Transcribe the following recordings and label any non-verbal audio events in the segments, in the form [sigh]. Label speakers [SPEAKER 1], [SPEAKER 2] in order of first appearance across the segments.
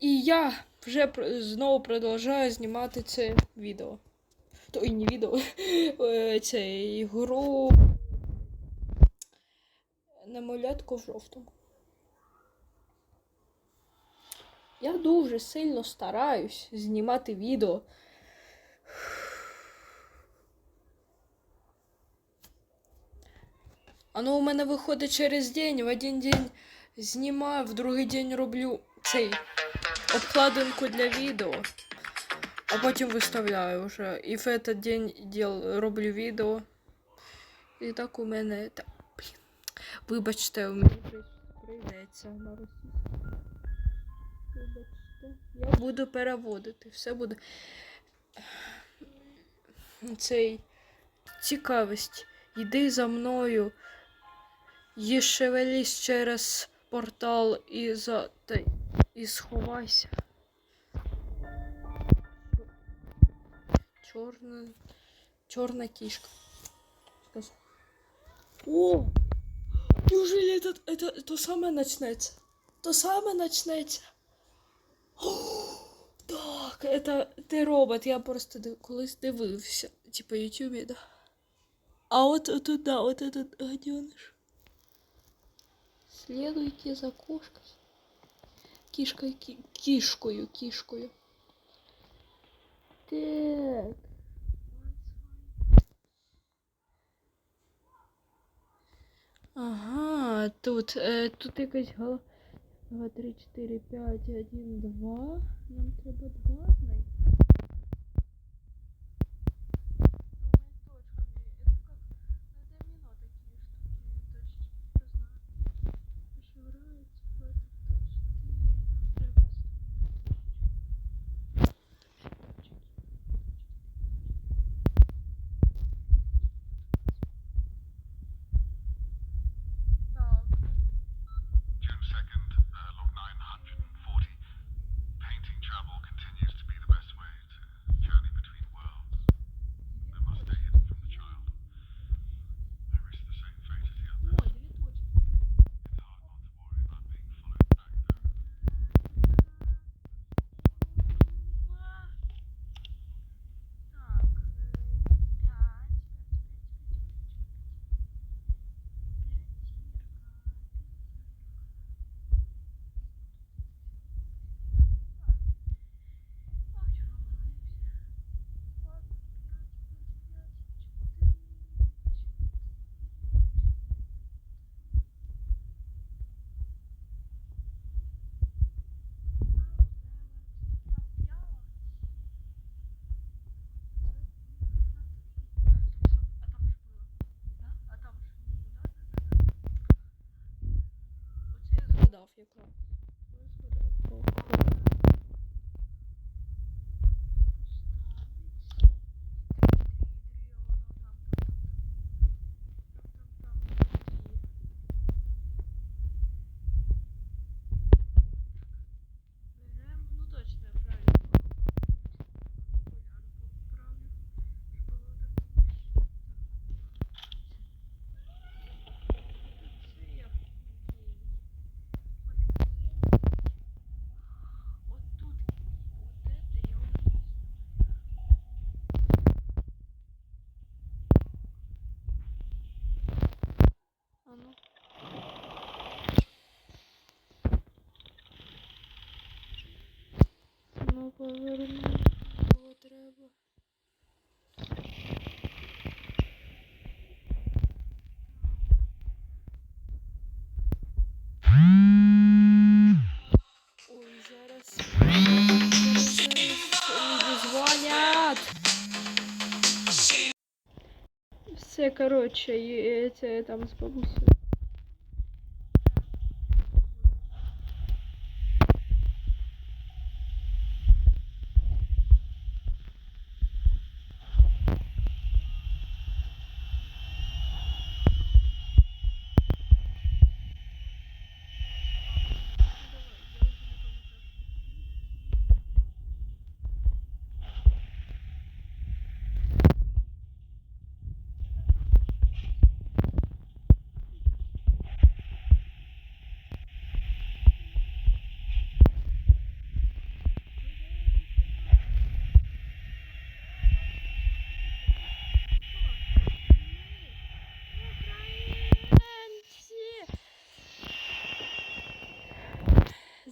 [SPEAKER 1] І я вже знову продовжую знімати це відео. То і не відео, [laughs] е, це ігру. Немолятко в жовтому. Я дуже сильно стараюсь знімати відео. Оно у мене виходить через день. В один день знімаю, в другий день роблю цей обкладинку для відео. А потім виставляю вже. І в этот день роблю відео. І так у мене. Та, блін. Вибачте, у мене прийдеться на російську. Вибачте. Я буду переводити. Все буде. Цей цікавість. Йди за мною. І шевелись через портал і за і сховайся. Чорна. Чорна кішка. Сказав. О! Неужели это, это то саме начнеться? То саме начнеться. О, так, это ти робот, я просто див- колись дивився. Типа Ютубі, да. А от тут, да, вот этот гаденыш. Следуйте за кошкой. Кишкой, ки- кишкою, кишкою. Так. Ага, тут, е, тут якась голова. 2, 3, 4, 5, 1, 2. Нам треба 2 знайти. Я згадав якраз. Я згадав. Берем, ну точно, я правильно. Поправлю, щоб було так. Це я Вот тут, вот это я уже не знаю. А ну. Ну, поверни, кого треба. Ой, зараз. Дзвонять. Все, коротше, і це там з бабусею.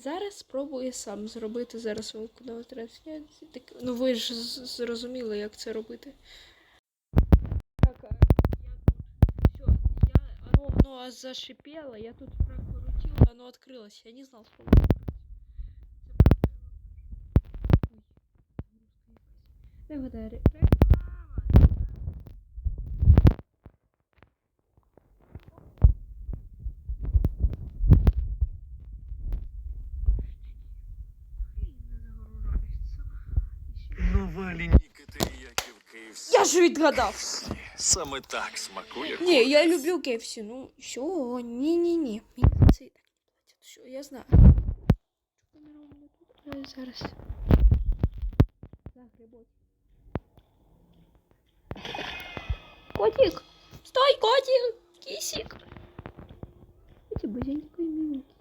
[SPEAKER 1] Зараз спробую сам зробити зараз виконав трансляцію. Так, ну ви ж зрозуміли, як це робити. Так, я тут. Все, я. Оно, оно аж зашипело, я тут прокрутила, оно открылось. Я не знал, что оно открылось. Я ж відгадав.
[SPEAKER 2] Саме так смакує.
[SPEAKER 1] Не, я люблю KFC. Ну, все, не-не-не. Мені за це і так не платять. Все, я знаю. Що ми робимо тут? Е, Зараз. Загребок. Котик! Стой, котик! Кисик! Эти бузенькие миленькие.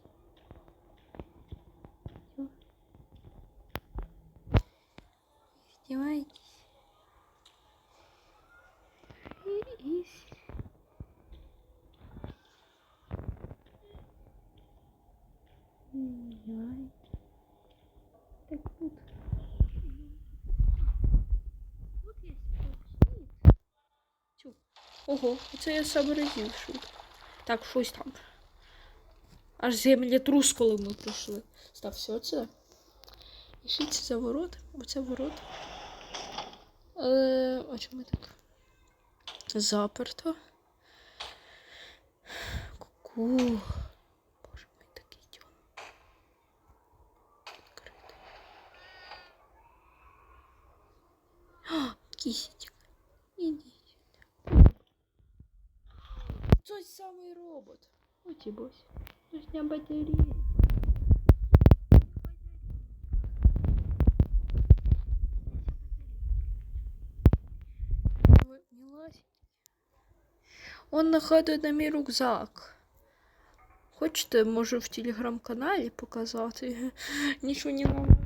[SPEAKER 1] Всё. Ого, це я саме разів. Так, щось там. Аж землетрус, коли ми прийшли. Стався оце. І ще це ворот. Оце ворот. Але... А чому так? Заперто. Ку-ку. Боже, ми так йдемо. Відкрити. О, [gasps] кість. Той самий робот. Ось і бось. Нужна батарея. Ой, миласенький. Он нагадує на мій рюкзак. Хочете, може в телеграм-каналі показати? [laughs] Нічого не вам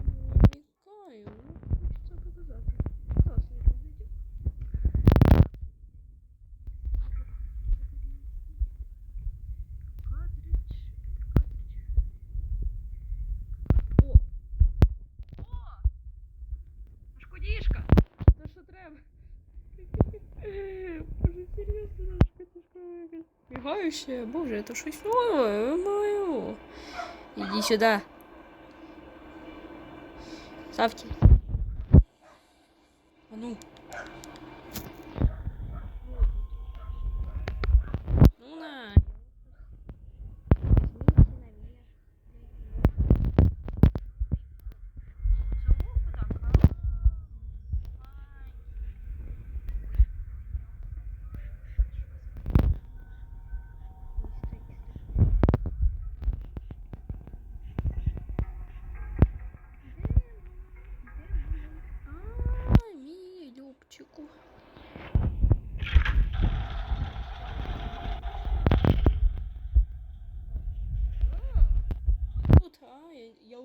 [SPEAKER 1] Мигающая, боже, это щось новое, мою. Иди сюда. Ставьте. А. Ну на. Возьмите наверх. Чего вы так, а? Ай, мій Любчику. Тут, а, я, я уже справді не пам'ятаю, коли дивилась. Так, подключити це.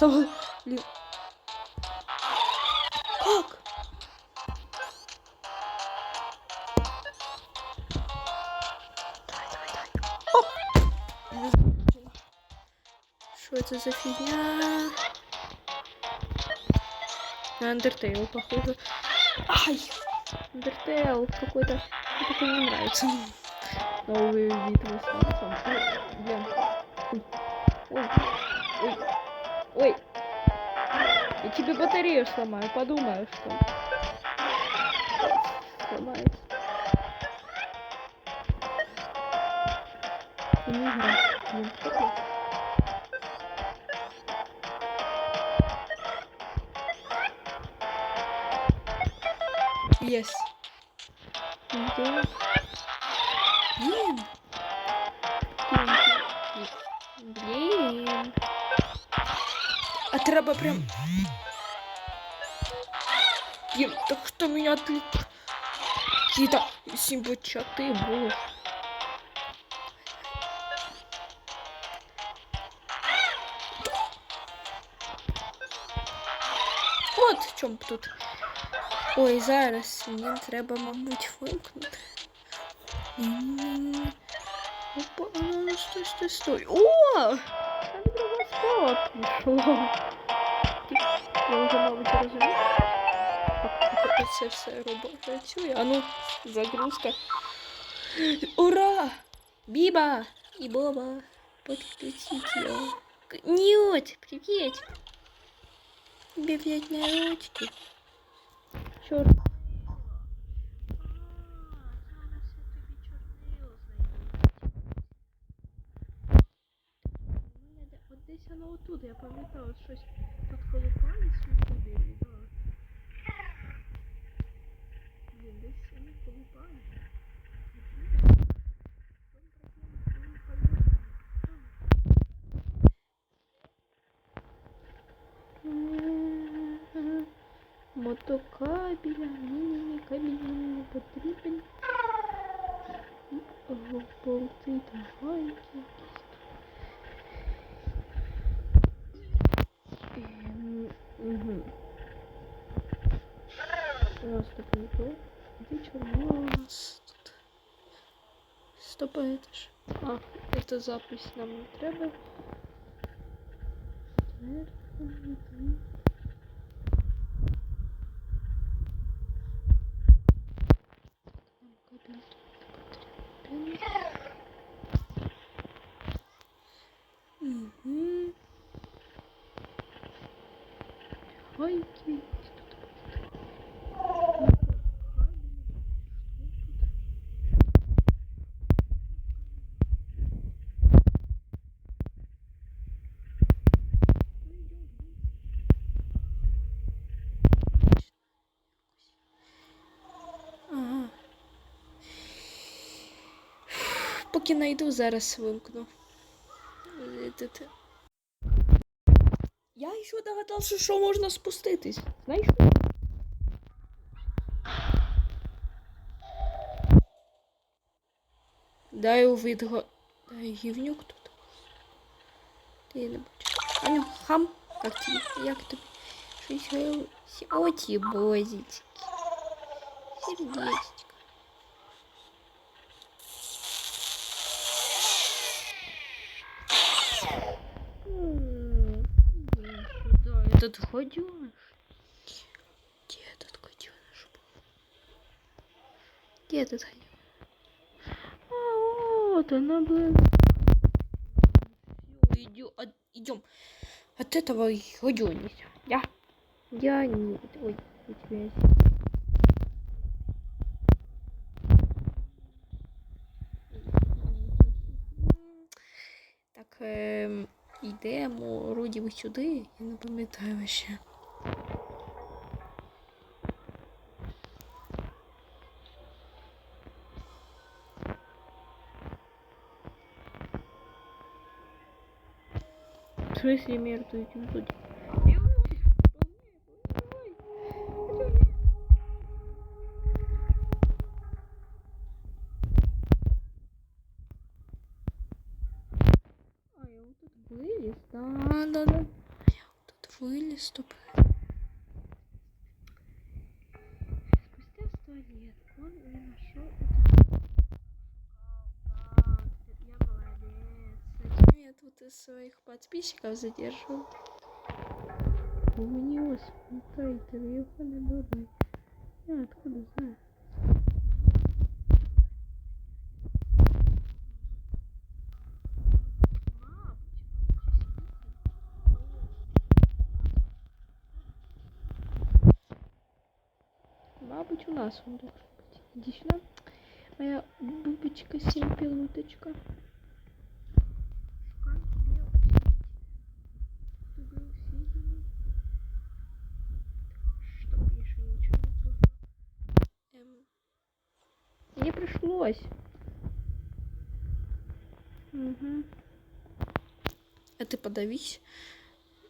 [SPEAKER 1] Сам... Блін. Как? Не. Что это за фигня? На Undertale, похоже. Ай! Undertale какой-то... Какой мне нравится. Восьмерцем. Ой, блин. Ой, ой, ой, Я тебе батарею сломаю, подумаю, что. Сломается. Не какой? Yes. Где? Треба прям. Блин, так кто меня отвлек? Какие-то симпатчаты, боже. От в чому тут. Ой, зараз мені треба, мабуть, вимкнути. Опа, ну, стой, стой, стой. О! Там друга справа пішло. Я вже, мабуть, розумію. Як це все робить працює. А ну, загрузка. Ура! Биба и Боба, подключите. Нет, привет. Тебе взять на ручки. Черт. Десь воно отут, я пам'ятала, от щось это запись нам не треба. Поки найду, зараз вимкну. Я ще догадався, що можна спуститись. Знаєш? Дай у відго... Дай гівнюк тут. Ти не бачу. А ну, хам. Як тобі? Як тобі? Щось говорю. О, ті Этот гаденыш. Где этот гаденыш был? Где этот гаденыш? А, вот она была. Идем, идем. От этого гаденыша. Я. Я нет. Ой, у тебя есть. Так, ем, йдемо вроді би сюди, я не пам'ятаю ще. Смысле между этим тут? А, я вот тут вылез. Да, да, да. Я вот тут вылез, стоп. Спустя сто лет он не нашел это. Да, я молодец. Я тут из своих подписчиков задерживаю? Умнилась, смотри, ты ебаный дурной. Я откуда знаю? Мабуть, у нас он должен сюда. Моя бубочка было. Эм. Не пришлось. Угу. А ты подавись,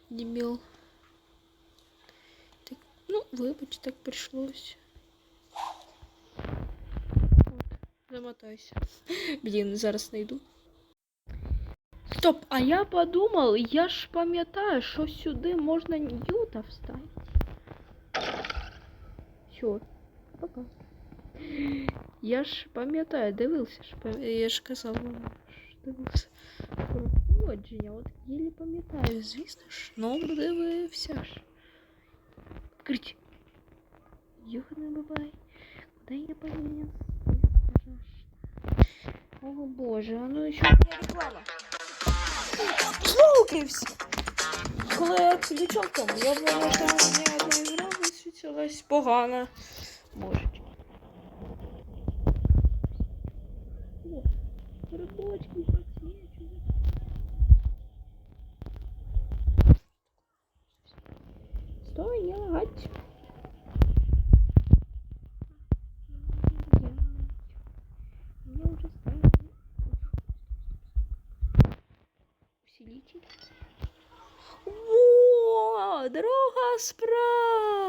[SPEAKER 1] дебил. вибач, так прийшлось. Замотайся. [laughs] Блін, зараз знайду. Стоп, а я подумав, я ж пам'ятаю, що сюди можна Ньюта вставити. Все, пока. Я ж пам'ятаю, дивився ж, пам- я ж казав вам, що дивився. Проходження, от єлі пам'ятаю, звісно ж, ну дивився ж. Відкрить. Його не буває. Куди я повинен? О боже, а ну еще реклама. Знову укрився. Коли я дівчонком, я була там не одна гра висвітилась погано.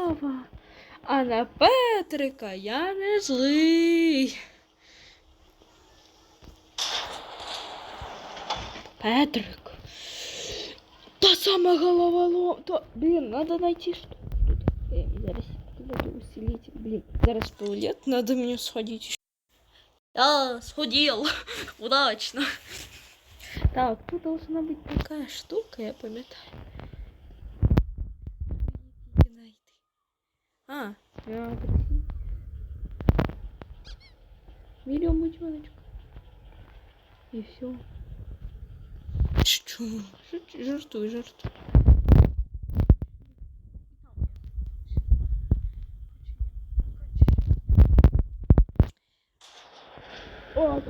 [SPEAKER 1] Справа. А на Петрика я не злий. Петрик. Та сама головолом. То, блин, надо найти что. Э, зараз куда-то усилитель. Блин, зараз в туалет, надо мне сходить. Я сходил. Удачно. Так, тут должна быть такая штука, я пам'ятаю. А, я красивый. Берем утеночка. И все. Что? Жартуй, жартуй. О,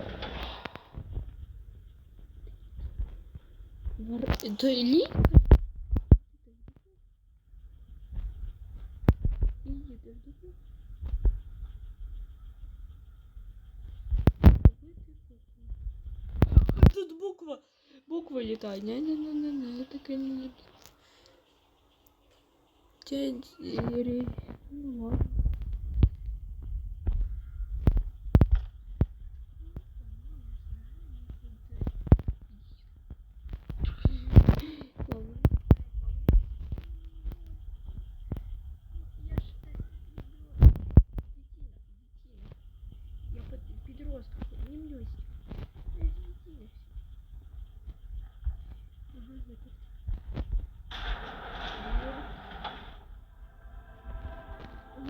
[SPEAKER 1] Вар- Это Ли? Тут буква. Летает. Не, не, не, не, не, это конечно. Дядя Ну. Ладно.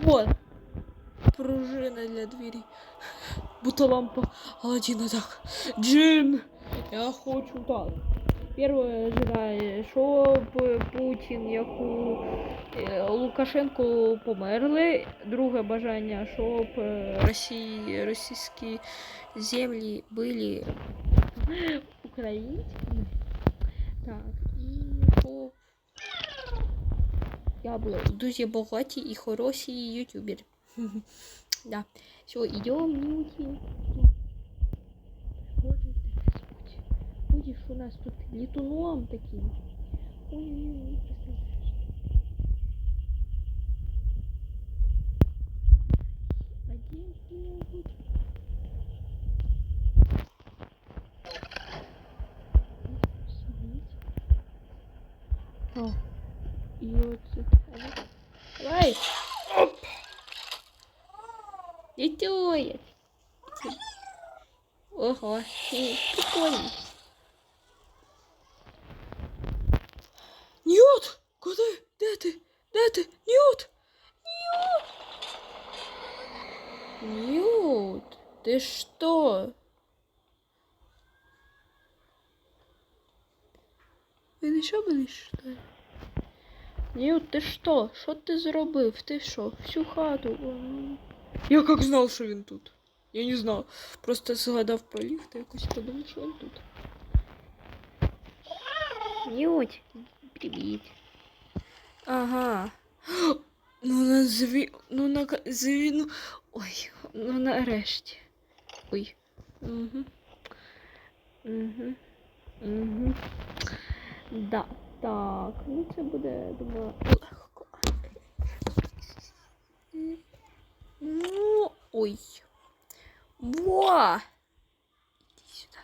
[SPEAKER 1] Вот. Пружина для двери. Будто лампа Аладдина так. Джин, я хочу так. Перше желаю, щоб Путін, як у е, Лукашенко померли. Друге бажання, щоб Росії, російські землі були українськими. Так, я була дуже багаті і хороші ютубери. [laughs] Да. Все, идем, Нюти. Вот это, Господи. Будешь у нас тут летуном таким. Ой-ой-ой, представляешь. Один где-нибудь. И вот это. Давай. Оп. Летует. Ого, прикольно. Ньют! Куди? Де ти? Де ти? Ньют! Ньют! Ньют! Ты что? Він що будеш, що ли? Ньют, ти що? Що ти зробив? Ти що? Всю хату. Я как знал, що він тут. Я не знав. Просто згадав про ліфт і якось подумав, що він тут. Нють, привіт. Ага. Ну [gasps] назві. Ну на зві. Ну. Ой, ну нарешті. Ой. Угу. Угу. Угу. Да. Так, ну це буде, думаю, легко. Ой. Во! Иди сюда.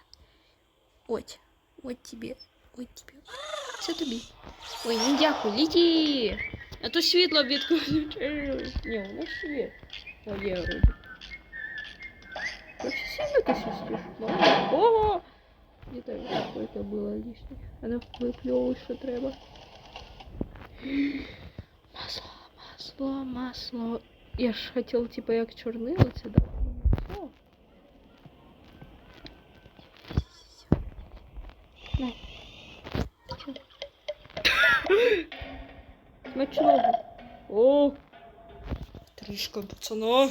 [SPEAKER 1] От. От тебе. От тебе. Це тобі. Ой, не дякую, літі. А то світло відключилось. Ні, у нас світ. О, є вроді. Професійно ти все спиш. Ого! Где-то сколько было лишнее. Она выплевывает, что треба. Масло, масло, масло. Я ж хотел, типа, як чорнило це. Чо? Смачного. О! Трішка, пацана.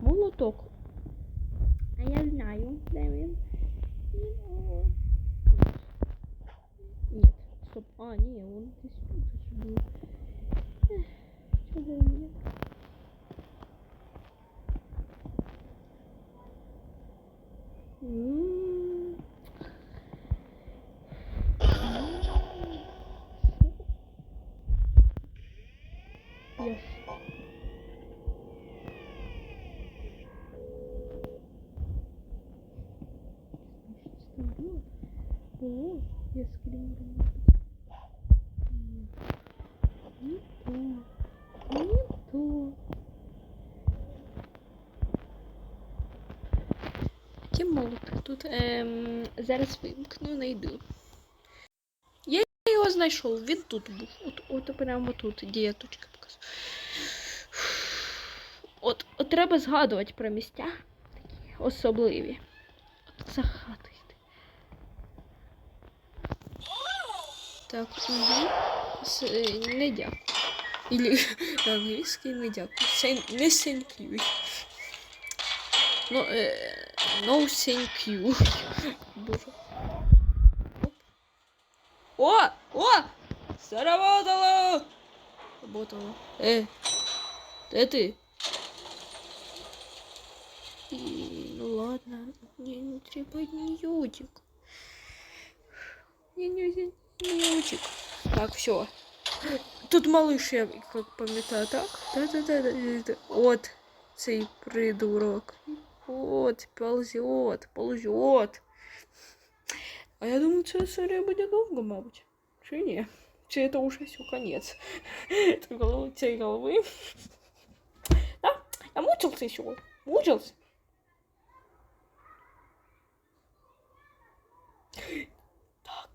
[SPEAKER 1] Молоток. А я знаю, де він. Стоп. А, не, он здесь Тим. Тут ем, зараз вимкну, найду. Я його знайшов, він тут був. От, от прямо тут, де я точка показую. От, от треба згадувати про місця такі особливі. От за хатою. Так, угу. Не дякую. Ілі на англійській не дякую. Thank- не you. Ну, е, no thank you. Боже. О! О! Заработало! Работало. Э, это ты? И, ну ладно, мне не треба ньютик. Мне не ньютик. Так, все. Тут малыш, я как пам'ятаю, так? Да-да-да. От цей придурок От, ползет, ползет. А я думаю, ця серія буде довго, мабуть. Чи ні? Чи це вже все конець? Це голови, цієї голови. Да? Я мучился еще. Мучился. Так.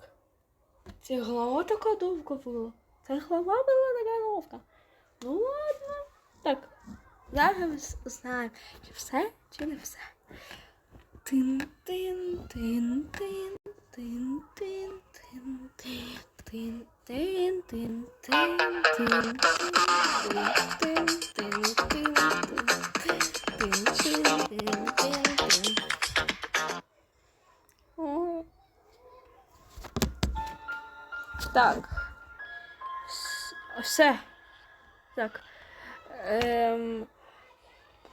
[SPEAKER 1] Це голова така довга була. Це голова була така довга. Ну ладно. Так. Зараз знаємо, чи все, чи не все. Так. Все. Так. Ем,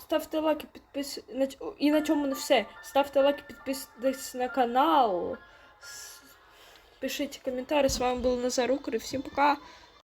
[SPEAKER 1] ставте лайки, підписуйтесь. І на цьому не все. Ставте лайки, підписуйтесь на канал. С- Пишіть коментарі. З вами був Назар Укр. і Всім пока.